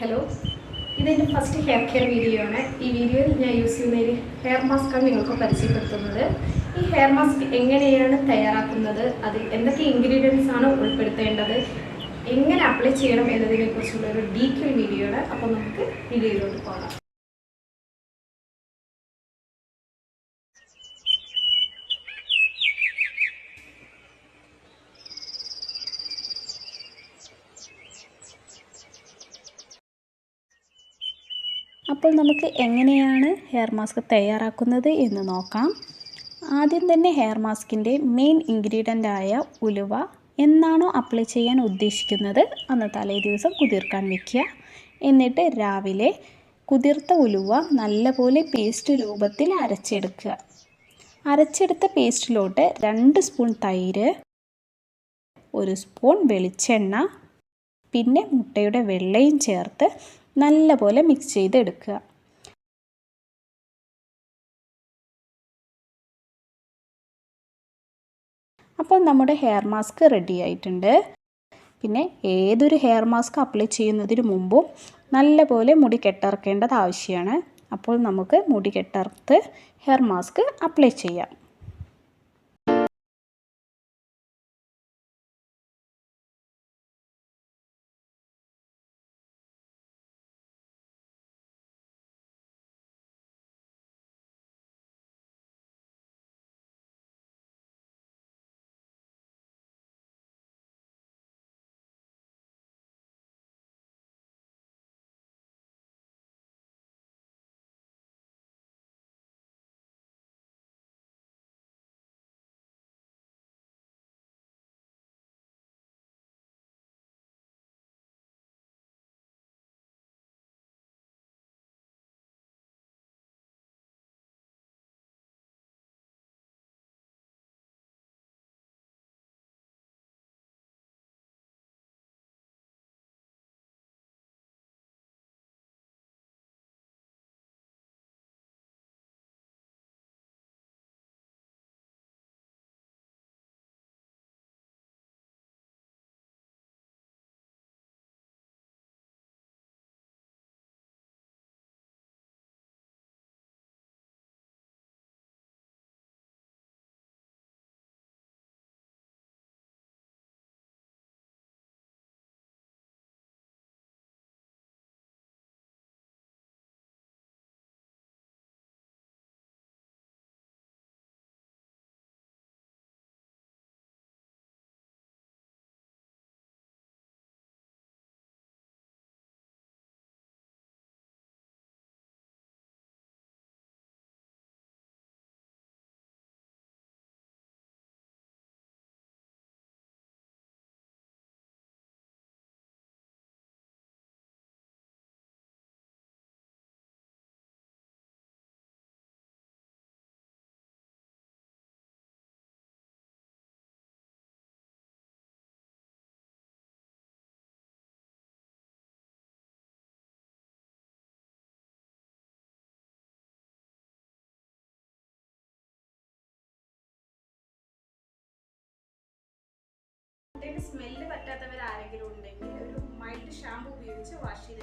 Hello ഇതെന്റെ first hair care video ആണ്. ഈ വീഡിയോയിൽ ഞാൻ യൂസ് ചെയ്യുന്ന ഒരു ഹെയർ മാസ്കാണ് നിങ്ങൾക്ക് പരിചയപ്പെടുത്തുന്നത്. ഈ ഹെയർ മാസ്ക് എങ്ങനെയാണ് തയ്യാറാക്കുന്നത്? അത് എന്തൊക്കെ ഇൻഗ്രീഡിയൻസ് ആണ് ഉൾപ്പെടുത്തേണ്ടത്? എങ്ങനെ അപ്ലൈ ചെയ്യണം എന്നതിനെക്കുറിച്ചുള്ള ഒരു ഡീറ്റെയിൽ വീഡിയോ ആണ്. അപ്പോൾ നമുക്ക് വീഡിയോയിലോട്ട് പോകാം. അപ്പോൾ നമുക്ക് എങ്ങനെയാണ് ഹെയർ മാസ്ക് തയ്യാറാക്കുന്നത് എന്ന് നോക്കാം. ആദ്യം തന്നെ ഹെയർ മാസ്കിന്റെ മെയിൻ ഇൻഗ്രീഡിയന്റ് ആയ ഉലുവ എന്നാണോ അപ്ലൈ ചെയ്യാൻ ഉദ്ദേശിക്കുന്നത്? അന്ന് തലേ ദിവസം കുതിർക്കാൻ വയ്ക്കുക എന്നിട്ട് രാവിലെ കുതിർത്ത ഉലുവ നല്ലപോലെ പേസ്റ്റ് രൂപത്തിൽ അരച്ചെടുക്കുക. അരച്ചെടുത്ത പേസ്റ്റിലോട്ട് രണ്ട് സ്പൂൺ തൈര് ഒരു സ്പൂൺ വെളിച്ചെണ്ണ പിന്നെ മുട്ടയുടെ വെള്ളയും ചേർത്ത് നല്ലപോലെ മിക്സ് ചെയ്തെടുക്കുക. അപ്പോൾ നമ്മുടെ ഹെയർ മാസ്ക് റെഡി ആയിട്ടുണ്ട്. പിന്നെ ഏതൊരു ഹെയർ മാസ്ക് അപ്ലൈ ചെയ്യുന്നതിന് മുമ്പും നല്ലപോലെ മുടി കെട്ടിറക്കേണ്ടത് ആവശ്യമാണ്. അപ്പോൾ നമുക്ക് മുടി കെട്ടർത്ത് ഹെയർ മാസ്ക് അപ്ലൈ ചെയ്യാം. muito, eu acho, ele